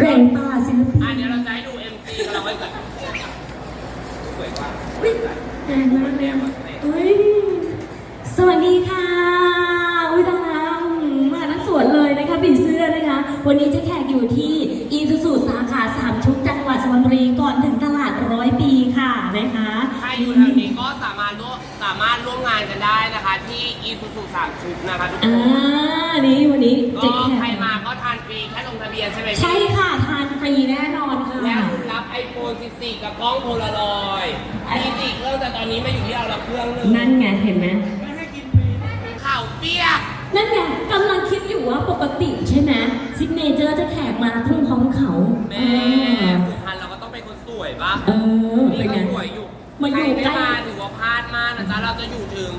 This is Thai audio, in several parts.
แรงป่าศิลปินอะเดี๋ยวเราจะให้ดู MC กันเราไว้ก่อนสวยกว่าแรงมากเลยเฮ้ยสวัสดีค่ะ อุ้ยตายแล้วมาทั้งสวนเลยนะคะผีเสื้อนะคะ วันนี้เจ๊แขกอยู่ที่อีซูซูสาขาสามชุกจังหวัดสุพรรณบุรีก่อนถึงตลาดร้อยปีค่ะนะคะใครอยู่แถวนี้ก็สามารถร่วมสามารถร่วมงานกันได้นะคะ ที่อีซูซูสามชุดนะคะทุกคอ่านนี่วันนี้ก็เจ๊แข ล้องโพลารอยด์14เครื่องแต่ตอนนี้มาอยู่ที่เราละเครื่องหนึงนั่นไงเห็นไหมข่าวเปียกนั่นไงกำลังคิดอยู่ว่าปกติใช่ไหมซิกเนเจอร์จะแขกมาทุ่งท้องเขาแม่สุพรรณเราก็ต้องเป็นคนสวยปะเออนี่เป็นไง ก็สวยอยู่มาอยู่ใครไม่ใกล้มาถือว่าพลาดมากนะจ๊ะเราจะอยู่ถึง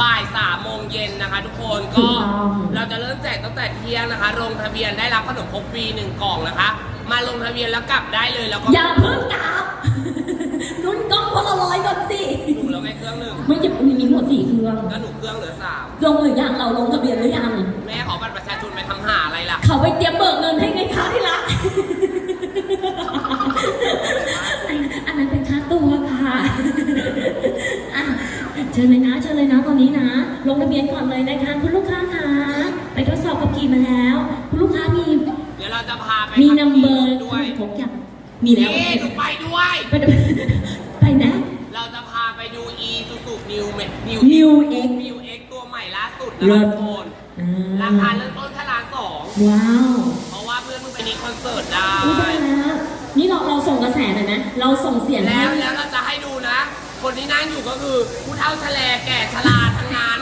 บ่ายสามโมงเย็นนะคะ ทุกคนถูก็กต้อง เราจะเริ่มแจกตั้งแต่เที่ยงนะคะลงทะเบียนได้รับขนมครกฟรีหนึ่งกล่องนะคะ มาลงทะเบียนแล้วกลับได้เลยแล้วก็ อย่าเพิ่งกลับ รุ่นกล้องพลร้อยก่อนสิหนูแล้วไงเครื่องหนึ่งไม่หยิบมีมีหมดสี่เครื่องก็หนูเครื่องเหลือสามลงหรือยังเราลงทะเบียนหรือยังแม่ขอบัตรประชาชนไปทำหาอะไรล่ะ เขาไปเตรียมเบิกเงินให้ไงคะที่รักอันนั้นเป็นค่าตัวค่ะอะเชิญเลยนะเชิญเลยนะตอนนี้นะ ลงทะเบียนก่อนเลยนะคะคุณลูกค้าคะไปทดสอบกับขี่มาแล้ว คุณลูกค้ามีเดี๋ยวเราจะพาไปมีขันัมเบอร์ด้วยทุกอย่างมีแล้วนี่หนูไปด้วย ไปดู e ซูซูนิวเมนิว New X นิวเอ็กตัวใหม่ล่าสุดนะเลิคะศทุกคนอ่ราคาเริ่มต้นแค่ล้านสองว้าวเพราะว่าเพื่อนมึงไปนี่คอนเสิร์ตได้ อุ๊ยตายแล้วนี่เราเราส่งกระแสหน่อยนะเราส่งเสียงแล้ให้วแล้วเราจะให้ดูนะ คนที่นั่งอยู่ก็คือผู้เฒ่าชะแลแก่ชราทั้งนั้น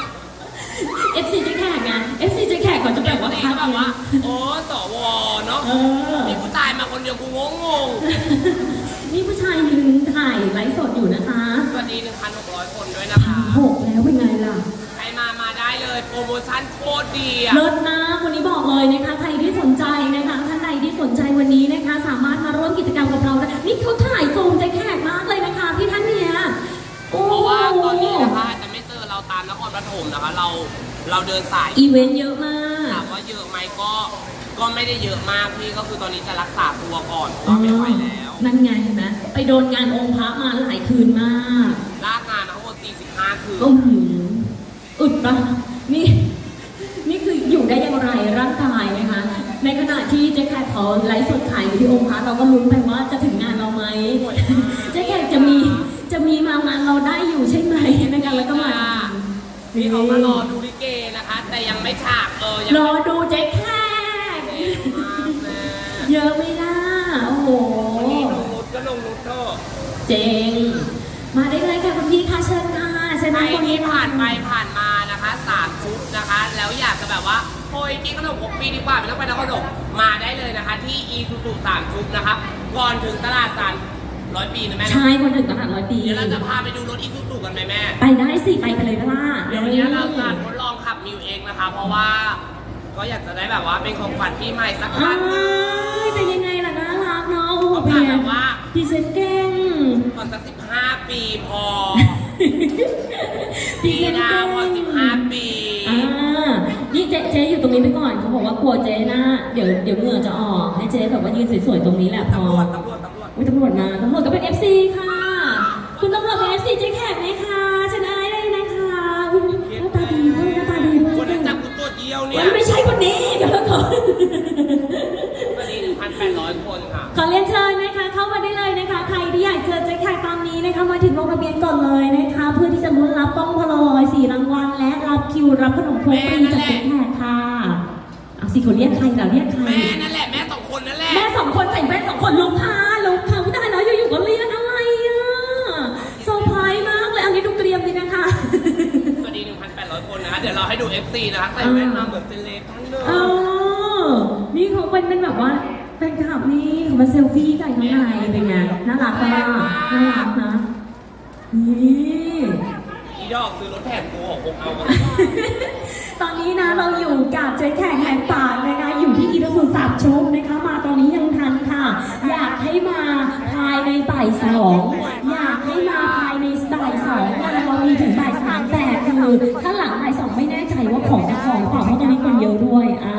เอฟซีเจ๊แขกไงเอฟซีเจ๊แขกก่อนจะแบแต่บวัว่านนี้พักก็แบบว่าเนี่ยโอ้สวเนาะเออ มีผู้ชายมาคนเดียวกูงงง นี่ผู้ชายยืนถ่ายไลฟ์สดอยู่นะคะๆสวัสดี 1,600 คนด้วยนะคะ หกแล้วเป็นไงล่ะใครมา มาได้เลยโปรโมชั่นโคตรดีอะ เลิศนะวันนี้บอกเลยนะคะ ใครที่สนใจนะคะท่านใดที่สนใจวันนี้นะคะ สามารถมาร่วมกิจกรรมกับเราได้นี่เขาถ่ายซูมใจแขกมากเลยนะคะพี่ท่านเนี่ยโอ้เพราะว่าตอนนี้นะคะจะไม่เจอเราตามนครปฐมนะคะ เรา เราเดินสาย อีเวนต์เยอะมาก ถามว่าเยอะไหมก็ ก็ไม่ได้เยอะมากพี่ก็คือตอนนี้จะรักษาตัวก่อนก็ไม่ไหวแล้ว นั่นไงเห็นไหมไปโดนงานองค์พระมาหลายคืนมากลากงานทั้งหมด45 คืนโอ้โหอึดปะนี่ นี่คืออยู่ได้อย่างไรร่างกายนะคะ ในขณะที่เจ๊แขกเขาไลฟ์สดขายอยู่ที่องค์พระเราก็ลุ้นไปว่าจะถึงงานเราไหมเจ๊แขกจะมีจะมีมางานเราได้อยู่ใช่ไหมนะคะแล้วก็มาพี่เขามารอดูลิเกนะคะ แต่ยังไม่ฉากเออยังรอไม่ดูเจ๊แขกมากแม่เยอะไหม่ล่ะโอ้โห วันนี้ลงนุช ก็ลงนุชเถอะเจ๋งมาได้เลยค่ะคุณพี่ค่ะเชิญค่ะเชิญใครนั่งตรงที่นี้ผ่านไปผ่านมานะคะสามชุดนะคะ แล้วอยากจะแบบว่าโอ้ยกินขนมหกปีดีกว่าไม่ต้องไปนครปฐมมาได้เลยนะคะ ที่อีซูซูสามชุดนะคะก่อนถึงตลาดสามร้อยปีนะแม่นะใช่คนถึงตลาดร้อยปี เดี๋ยวเราจะพาไปดูรถอีซูซูกันไหมแม่ ไปได้สิไปกันเลยนะล่ะเดี๋ยววันนี้เราจะทดลองขับมิวเองนะคะ เพราะว่าก็อยากจะได้แบบว่าเป็นของขวัญปีใหม่สักคอ้ารั้งหนึงยเป็นยังไงล่ะน่ารั กเนาะโอ้โหต้องเป็การนไงแบบว่าพรีเซนต์เก่งก่อนสักสิบห้าปีพอพรีปีเซนต์ดาเก่วงพอสิบห้าปีอ่านี่เจ๊เจ๊อยู่ตรงนี้ไปก่อนเขาบอกว่ากลัวเจ๊หน้าเดี๋ยวเดี๋ยวเหงื่อจะออกให้เจ๊แบบว่ายืนสวยๆตรงนี้แหละพอตำรวจตำรวจตำรวจอุ้ยตำรวจมาตำรวจก็เป็น FC ค่ะ คุณตำรวจเป็น FC เจ๊แขกไหมคะชนะได้นะคะอุ้ยหน้าตาดีด้วยหน้าตาดีด้วยคนนั้นจับกูตัวเดียวเนี่ยมันไม่ใช่คนนี้เดี๋ยวก่อน สวัสดีหนึ่งพันแปดร้อยคนค่ะ ขอเรียนเชิญนะคะ เข้ามาได้เลยนะคะ ใครที่อยากเจอเจ๊แขกตอนนี้นะคะ มาถึงลงทะเบียนก่อนเลยนะคะ เพื่อที่จะลุ้นรับกล้องพลอยสี่รางวัลและรับคิวรับขนมครกฟรีจากเจ๊แขกค่ะเอาสิเขาเรียกใครเราเรียกใคร แม่นั่นแหละ แม่สองคนนั่นแหละ แม่สองคนใส่แว่นสองคนลุกค่ะลุกค่ะผู้ชายแล้วอยู่ๆก็เรียกอะไรอะเซอร์ไพรส์มากเลย อันนี้ดูเตรียมดีนะคะ สวัสดีหนึ่งพันแปดร้อยคนนะคะเดี๋ยวเราให้ดู FC นะคะใส่แว่นมาเหมือนเซเลบทั้งเดิเอมอนี่เขาเป็นเป็นแบบว่า แฟนคลับนี่มาเซลฟี่กันข้างในเป็นไงน่ารักปะล่ะน่ารักนะนี่อีดอกซื้อรถแถมกูหกหกเอามาตอนนี้นะเราอยู่กับเจ๊แขกแหกปากนะคะอยู่ที่อีทสุสามชุมนะคะ มาตอนนี้ยังทันค่ะ อยากให้มาภายในบ่ายสองอยากให้มาภายในบ่ายสองงานเรามีถึงบ่ายสามแต่คือถ้าหลังบ่ายสองไม่แน่ใจว่าของจะของเปล่าเพราะตอนนี้คนเยอะด้วยอ่า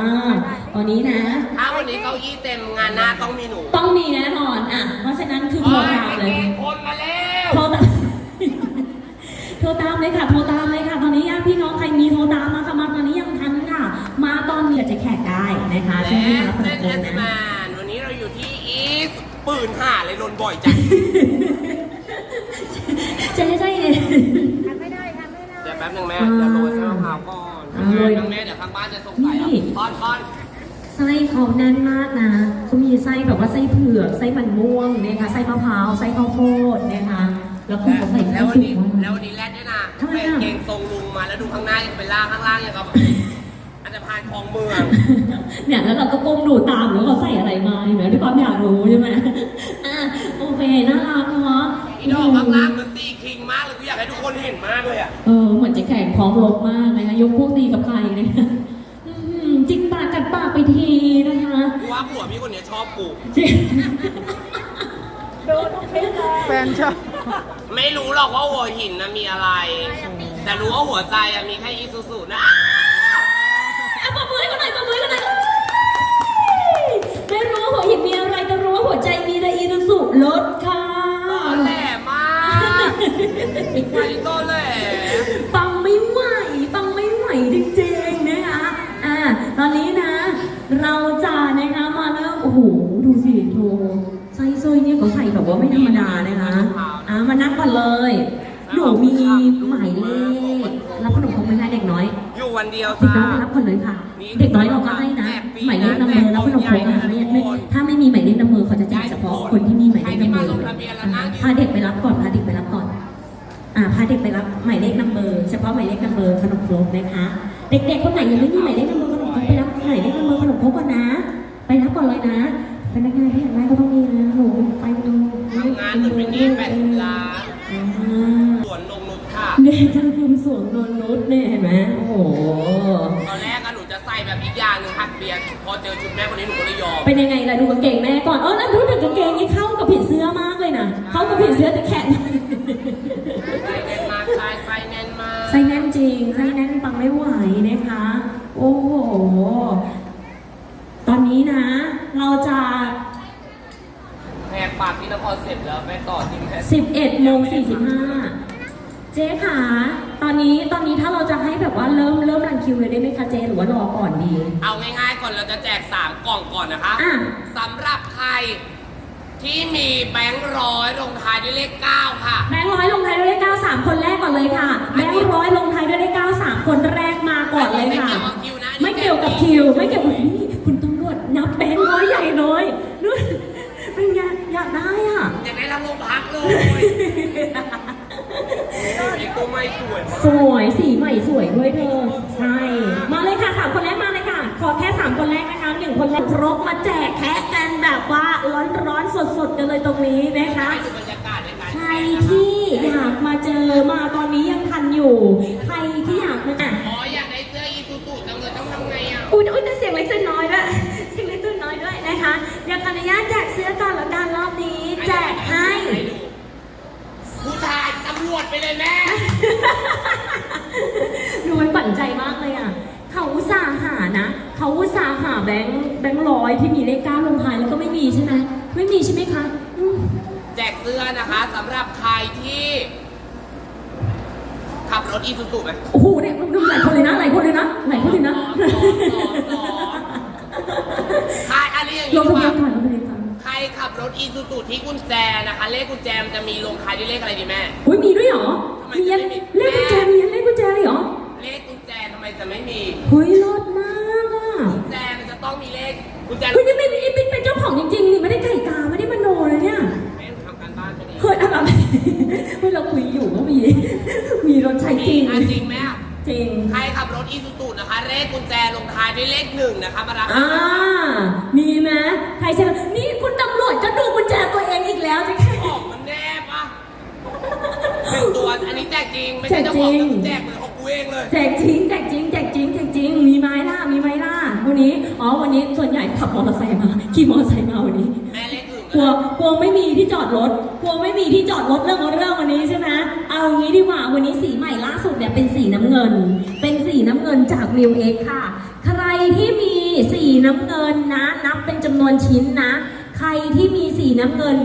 ตอนนี้นะ ถ้าวันนี้นี้เก้าอี้เต็มงานหน้าต้องมีหนูต้องมีแน่นอนอะ เพราะฉะนั้นคือโทรโอ้ยตามไปเลยเกณฑ์คนมาแล้วโทรตาม โทรตามเลยค่ะ โทรตามเลยค่ะ ตอนนี้ญาติพี่น้องใครมีโทรตามมาค่ะมาตอนนี้ยังทันค่ะ มาตอนนี้จะแขกได้นะคะและช่วงนี้รับประเล่นทาเอนสนะแมนวันนี้เราอยู่ที่อีสปืนห่าเลยโดนบ่อยจังใช่ใช่เลยเดี๋ยวแป๊บหนึงแม่เดี๋ยวโรยเส้นมะพร้าวก่อนอ่าโรยน้องแม่เดี๋ยวข้างบ้านจะสงสัยอะนี่ป้อนป้อน ไส้เขาแน่นมากนะเขามีไส้แบบว่าไส้เผือก ไส้มันม่วงนะคะไส้มะพร้าว ไส้ข้าวโพดนะคะ แล้วก็เขาใส่ไส้แล้ววันจุกนี้มากแล้ววันนี้แรดด้วยนะทำไมใส่อะเกงทรงลุงมาแล้วดูข้างหน้ายังเป็นล่างข้างล่างยังกับ อันจะพานคลองเมือง เนี่ยแล้วเราก็ก้มดูตามแล้วเขาใส่อะไรมาเห็นไหมด้วยความอยากรู้ใช่ไหมอะโอเคน่ารักเนาะอีดอกข้างล่างมันตีคิงมากเลยกูอยากให้ทุกคนเห็นมากเลยอะ เออเหมือนจะแข่งพร้อมรบมากนะคะยกพวกตีกับใครเนี่ย ว่าผัวพี่คนเนี้ยชอบกูจริงแฟนชอบไม่รู้หรอกว่าหัวหินนะมีอะไร แต่รู้ว่าหัวใจอะมีแค่อีซูซูนะ เอาปะมือให้กันหน่อยปะมือให้กันหน่อยไม่รู้ว่าหัวหินมีอะไรแต่รู้ว่าหัวใจมีแต่อีนุสุรถค่ะ ตอแหลมากไปตอแหล โอ้โหดูสิโถไส้ซอยเนี่ยเขาใส่แบบว่าไม่ธรรมดานะคะอ่ามานับก่อนเลย หนูมีหมายเลขรับขนมครกไหมคะเด็กน้อยอยู่วันเดียวเด็กจ้าน้อยไปรับก่อนเลยค่ะ เด็กน้อยเราก็ให้นะหมายเลขนำเบอร์รับขนมครกนะคะไม่ไม่ถ้าไม่มีหมายเลขนำเบอร์เขาจะแจกเฉพาะคนที่มีหมายเลขนำเบอร์อ่าพาเด็กไปรับก่อนพาเด็กไปรับก่อนอ่าพาเด็กไปรับหมายเลขนัมเบอร์เฉพาะหมายเลขนัมเบอร์ขนมครกนะคะ เด็กๆคนไหนยังไม่มีหมายเลขนัมเบอ นักงานที่อยากได้ก็ต้องมีนะหนูไปดูทำงานเหมือนเป็นหนี้แปดสิบล้านอ่าสวนนงนุชค่ะเด็กจังคุมสวงนนนุชเนี่ยเห็นไหมโอ้โหตอนแรกอะหนูจะใส่แบบอีกอย่างหนึ่งหักเบียร์พอเจอชุดแม่คนนี้หนูก็เลยยอมเป็นยังไงล่ะดูกางเกงแม่ก่อนเออแล้วดูถึงกางเกงนี่เข้ากับผีเสื้อมากเลยนะเข้ากับผีเสื้อแต่แขนใส่แน่นมากใช่ใส่แน่นมากไส้แน่นจริงไส้แน่นปังไม่ไหวนะคะ โอ้โห ตอนนี้นะ เราจะ แหกปากที่นครเสร็จแล้วไปต่อที่แม่ 11โมง45 เจ๊ค่ะ ตอนนี้ตอนนี้ถ้าเราจะให้แบบว่าเริ่มเริ่มรันคิวเลยได้ไหมคะเจ๊หรือว่ารอก่อนดี เอาง่ายๆก่อนเราจะแจก 3 กล่องก่อนนะคะอะ สำหรับใครที่มีแบงค์ร้อยลงท้ายด้วยเลข 9 ค่ะ แบงค์ร้อยลงท้ายด้วยเลข9 3คนแรกก่อนเลยค่ะ แบงค์ร้อยลงท้ายด้วยเลข9 3คนแรกมาก่อนเลยค่ะ ไม่เกี่ยวกับคิวนะ ไม่เกี่ยวกับคิวไม่เกี่ยวกับ ทั้งโรงพักเลยไอ้ตัวไม่สวยมากสวยสีใหม่สวยด้วยเธอใช่ มาเลยค่ะสามคนแรกมาเลยค่ะ ขอแค่สามคนแรกนะคะหนึ่งคนแรกครบมาแจกแพ็กกันแบบว่าร้อนร้อนๆสดๆกันเลยตรงนี้นะคะให้ดูบรรยากาศในการใครที่อยากมาเจอมาตอนนี้ยังทันอยู่ ใครที่อยากมาอะอ๋ออยากได้เสื้ออีซูซูจังเลยต้องทำไงอะอุ้ยอุ้ยแต่เสียงเล็กเสียงน้อย ไปเลยแม่ ดูมันปั่นใจมากเลยอะ เขาอุตส่าห์หานะ เขาอุตส่าห์หาแบงค์แบงค์ร้อยที่มีเลขเก้าลงท้ายแล้วก็ไม่มีใช่ไหมไม่มีใช่ไหมคะอืมแจกเสื้อนะคะสำหรับใครที่ขับรถอีซูซูไหม โอ้โหเนี่ยมันหลายคนเลยนะหลายคนเลยนะหลายคนเลยนะใครอันนี้อย่างลนี้งดีทะกเบียว่านก่อนลงทะเบียนก่อนใค รขับรถอีซูซูที่กุญแจนะคะ เลขกุญแจมันจะมีลงท้ายด้วยเลขอะไรดีแม่ อุ้ยมีด้วยเหรอทำไมมียันจะไม่มี เลขกุญแจมียันเลขกุญแจเลยเหรอเลขกุญแจทำไมจะไม่มี เฮ้ยรอดมากอะกุญแจมันจะต้องมีเลขกุญแจเฮ้ยนี่ไม่ไม่เป็นเป็นเจ้าของจริงๆนี่ไม่ได้ไก่กาไม่ได้มโนเลยเนี่ยแม่ทำการบ้านไปดีเฮ้ยอะไรเฮ้ยเราคุยอยู่ก็มี มีรถใช้จริงอะจริงไหมอะจริง ใครขับรถอีซูซูนะคะ เลขกุญแจลงท้ายด้วยเลขหนึ่งนะคะมารับอ่า ขับมอเตอร์ไซค์มาขี่มอเตอร์ไซค์มาวันนี้แม่เลขอื่นกลัวกลัวไม่มีที่จอดรถกลัวไม่มีที่จอดรถเรื่องของเรื่องวันนี้ใช่ไหมเอางี้ดีกว่าวันนี้สีใหม่ล่าสุดเนี่ยเป็นสีน้ำเงิน เป็นสีน้ำเงินจาก Real X ค่ะ ใครที่มีสีน้ำเงินนะ นับเป็นจำนวนชิ้นนะ ใครที่มีสีน้ำเงิน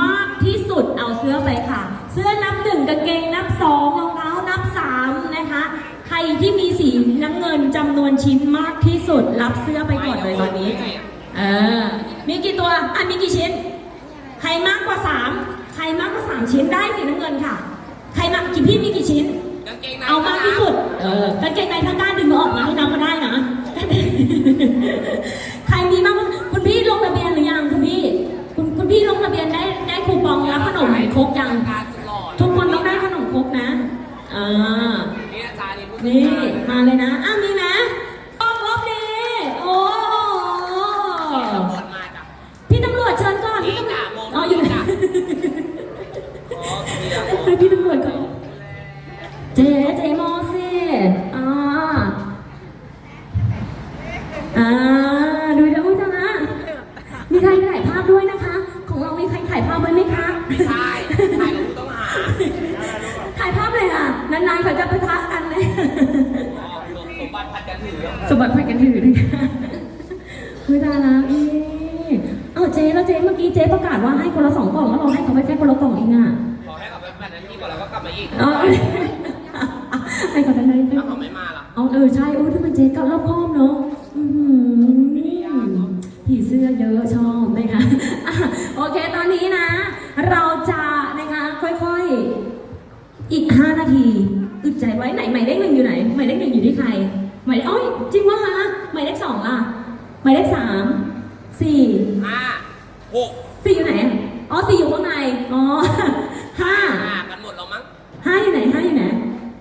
มากที่สุดเอาเสื้อไปค่ะ เสื้อนับหนึ่งกางเกงนับสองรองเท้านับสามนะคะใค รที่มีสีน้ำเงินจำนวนชิ้นมากที่สุดรับเสื้อไปก่อนเลยตอนนี้ เออ มีกี่ตัว อะ มีกี่ชิ้น ใครมากกว่าสาม ใครมากกว่าสามชิ้นได้สีน้ำเงินค่ะ ใครมากกี่พี่มีกี่ชิ้นกางเกงในเอามากที่สุด เออกางเกงในทั้งด้านดึงมาออกมาให้น้องก็ได้นะ ใครมีมากกว่าคุณพี่ลงทะเบียนหรือยังคุณพี่ คุณคุณพี่ลงทะเบียนได้ได้คูปองรับขนมครกยัง นี่มาเลยนะ สมบัติพันกันถือเลยค่ะคือตาละนี่เอ้าเจ๊แล้วเจ๊เมื่อกี้เจ๊ประกาศว่าให้คนละสองกล่องแล้วเราให้เขาไปแค่คนละกล่องเองอะขอให้กลับไปแบบนั้นที่ก่อนแล้วก็กลับมาอีกเอาให้เขาได้เลยถ้าเขาไม่มาล่ะเอาเออใช่โอ้ทำไมเจ๊กับรอบคอบเนาะอื้อหือผีเสื้อเยอะชอบนะคะอะโอเคตอนนี้นะ เราจะนะคะค่อยๆ อีก 5 นาทีอึดใจไว้ไหนหมายเลขหนึ่งอยู่ไหนหมายเลขหนึ่งอยู่ที่ใคร หมายเลขอ้อยจริงวะคะหมายเลขสองล่ะ หมายเลขสามสี่ห้าหกสี่อยู่ไหนอะอ๋อสี่อยู่ข้างในอ๋อห้าห้ากันหมดแล้วมั้งห้าอยู่ไหนห้าอยู่ไหน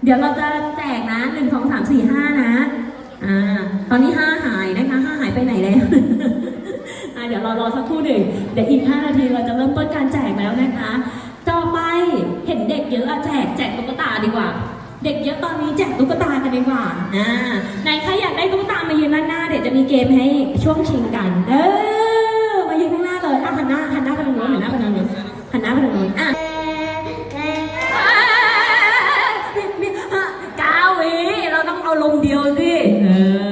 เดี๋ยวเราจะแจกนะหนึ่งสองสามสี่ห้านะอ่าตอนนี้ห้าหายนะคะห้าหายไปไหนแล้วอ่าเดี๋ยวเรารอสักครู่หนึ่งเดี๋ยวอีกห้านาทีเราจะเริ่มต้นการแจกแล้วนะคะ ต่อไปเห็นเด็กเยอะอะแจกแจกตุ๊กตาดีกว่า เด็กเยอะตอนนี้แจกตุ๊กตากันดีกว่าอ่าไหนใครอยากได้ตุ๊กตามายืนด้านหน้า เดี๋ยวจะมีเกมให้ช่วงชิงกัน เออ มายืนข้างหน้าเลยอะหันหน้าหันหน้าไปทางโน้นหันหน้าไปทางโน้นหันหน้าไปทางโน้นอะเก้าวิเราต้องเอาลมเดียวสิเอ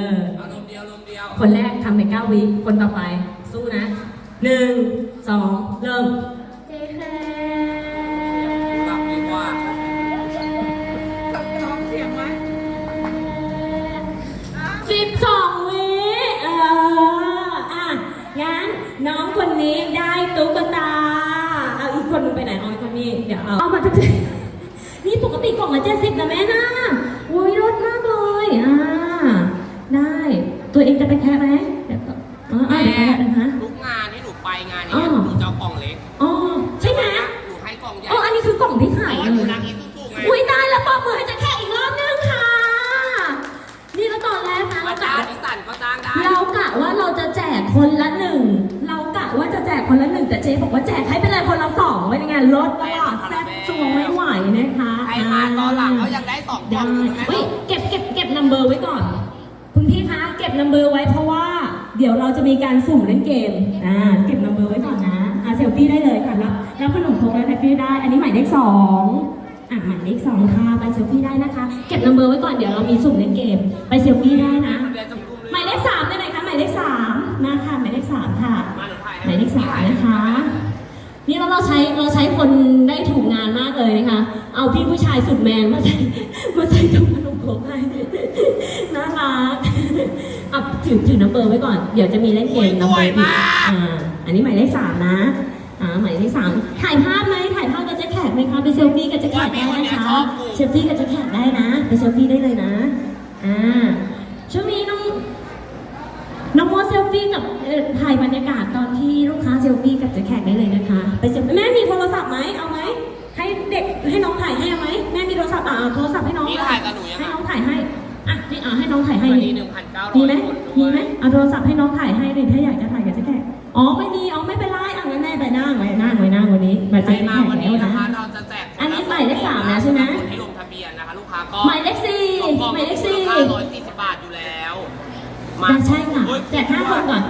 อเอาลมเดียวลมเดียว คนแรกทำไปเก้าวิคนต่อไปสู้นะหนึ่งสองเริ่ม ไว้ในงานลดตลอดแซ่บจวงไม่ไหวนะคะใครมาตอนหลังก็ยังได้สองกล่ได้องอยู่นะเฮ้ยเก็บเก็บเก็บนัมเบอร์ไว้ก่อนคุณพี่คะเก็บนัมเบอร์ไว้เพราะว่า เดี๋ยวเราจะมีการสุ่มเล่นเกมอ่าเก็บนัมเบอร์ไว้ก่อนนะอ่าเซลฟี่ได้เลยค่ะรับรับขนมโคกและแท็กซี่ได้ อันนี้หมายเลขสองอะหมายเลขสองค่ะไปเซลฟี่ได้นะคะ เก็บนัมเบอร์ไว้ก่อนเดี๋ยวเรามีสุ่มเล่นเกม ไปเซลฟี่ได้นะเดี๋ยวจะกลุ่มเลยหมายเลขสามได้ไหนคะหมายเลขสามนะคะหมายเลขสามค่ะมาหนูถ่ายหมายเลขสามนะคะ นี่เราเราใช้เราใช้คนได้ถูกงานมากเลยนะคะ เอาพี่ผู้ชายสุดแมนมาใส่มาใส่ตรงขนมโคกให้น่ารักอะถือถือนัมเบอร์ไว้ก่อน เดี๋ยวจะมีเล่นเกมนัมเบอร์อีกอ่าอันนี้หมายเลขสามนะอ่าหมายเลขสามถ่ายภาพไหมถ่ายภาพกับเจ๊แขกไหมคะไปเซลฟี่กับเจ๊แขกได้นะคะเซลฟี่กับเจ๊แขกได้นะไปเซลฟี่ได้เลยนะอ่าช่วงนี้น้อง น้องโมเซล ฟี่กับเอ่อถ่ายบรรยากาศตอนที่ลูกค้าเซลฟี่กับเจ๊แขกได้เลยนะคะ ไปเซลแม่มีโทรศัพท์ไหมเอาไหมให้เด็กให้น้องถ่ายให้เอาไหมแม่มีโทรศัพท์อะเอาโทรศัพท์ให้น้องนี่ถ่ายกับหนูยังให้ไงน้องถ่ายให้อะนี่อะให้น้องถ่ายให้ วันนี้หนึ่งพันเก้าร้อยมีไหมคนมีไหมเอาโทรศัพท์ให้น้องถ่ายให้เลยถ้าอยากจะถ่ายกับเจ๊แขกอ๋อไม่มีอ๋อไม่เป็นไรอะงั้นแม่ไปนั่งไว้นั่งไว้นั่งวันนี้มาใคเจรอเจ๊มาแขกวันแล้นี้วนะนะ คะเราจะแจกอันนี้หมายเลขสามแล้วใช่ไหม คนที่ลงทะเบียนนะคะ ลูกค้าก็หมายเลขสี่สองกล่องหมายเลขสี่ห้าร้อยสี่สิบบาทอยู่แล้วอะใช่ ค่ะโอ้ยแจกห้าคนก่อน